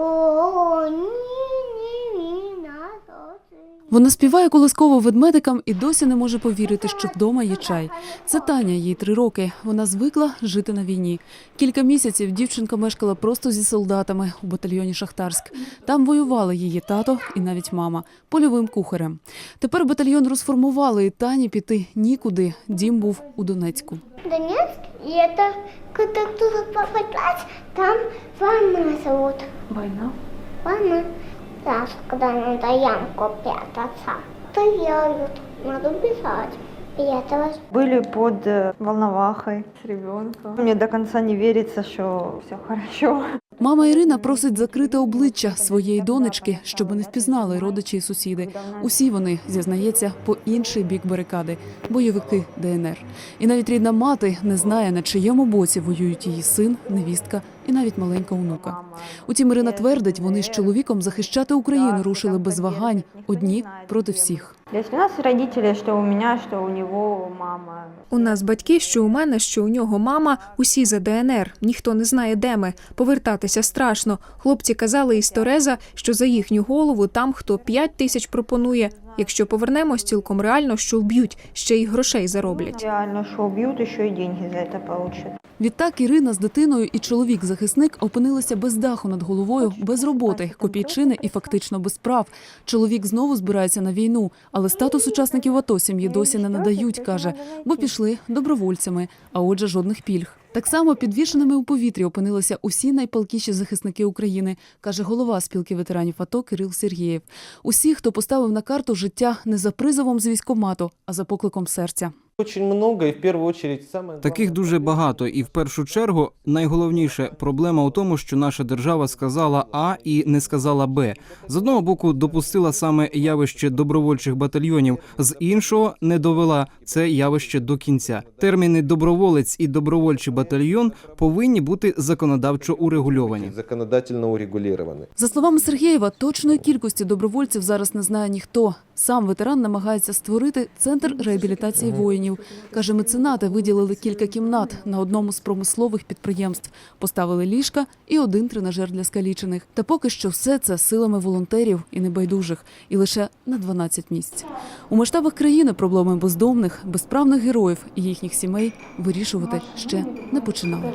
О, ні, ні, ні, назад. Вона співає колисково ведмедикам і досі не може повірити, що вдома є чай. Це Таня, їй три роки. Вона звикла жити на війні. Кілька місяців дівчинка мешкала просто зі солдатами у батальйоні Шахтарськ. Там воювали її тато і навіть мама польовим кухарем. Тепер батальйон розформували, і Тані піти нікуди. Дім був у Донецьку. Донецк, и это когда туда попадать, там война зовут. Война. Война. Да, когда надо ямку прятаться. Стреляют, надо бежать. Пряталась. Были под э, Волновахой с ребенком. Мне до конца не верится, что все хорошо. Мама Ірина просить закрити обличчя своєї донечки, щоб не впізнали родичі і сусіди. Усі вони, зізнається, по інший бік барикади – бойовики ДНР. І навіть рідна мати не знає, на чиєму боці воюють її син, невістка і навіть маленька онука. Утім, Ірина твердить, вони з чоловіком захищати Україну рушили без вагань, одні проти всіх. Если у нас родители, що у мене, що у нього мама. У нас батьки, що у мене, що у нього мама, усі за ДНР. Ніхто не знає, де ми. Повертатися страшно. Хлопці казали із Тореза, що за їхню голову там хто 5 тисяч пропонує. Якщо повернемось, цілком реально, що вб'ють, ще й грошей зароблять. Реально, что убьют, еще и деньги за это получат. Відтак Ірина з дитиною і чоловік-захисник опинилися без даху над головою, без роботи, копійчини і фактично без прав. Чоловік знову збирається на війну, але статус учасників АТО сім'ї досі не надають, каже, бо пішли добровольцями, а отже, жодних пільг. Так само підвішеними у повітрі опинилися усі найпалкіші захисники України, каже голова спілки ветеранів АТО Кирил Сергієв. Усі, хто поставив на карту життя не за призовом з військомату, а за покликом серця. Очень много, и в первую очередь самое Таких дуже багато, і в першу чергу найголовніше проблема у тому, що наша держава сказала А і не сказала Б. З одного боку допустила саме явище добровольчих батальйонів, з іншого не довела це явище до кінця. Терміни доброволець і добровольчий батальйон повинні бути законодавчо урегульовані. законодательно урегулированы. За словами Сергієва, точної кількості добровольців зараз не знає ніхто. Сам ветеран намагається створити центр реабілітації воїнів. Каже, меценати виділили кілька кімнат на одному з промислових підприємств, поставили ліжка і один тренажер для скалічених. Та поки що все це силами волонтерів і небайдужих, і лише на 12 місць. У масштабах країни проблеми бездомних, безправних героїв і їхніх сімей вирішувати ще не починали.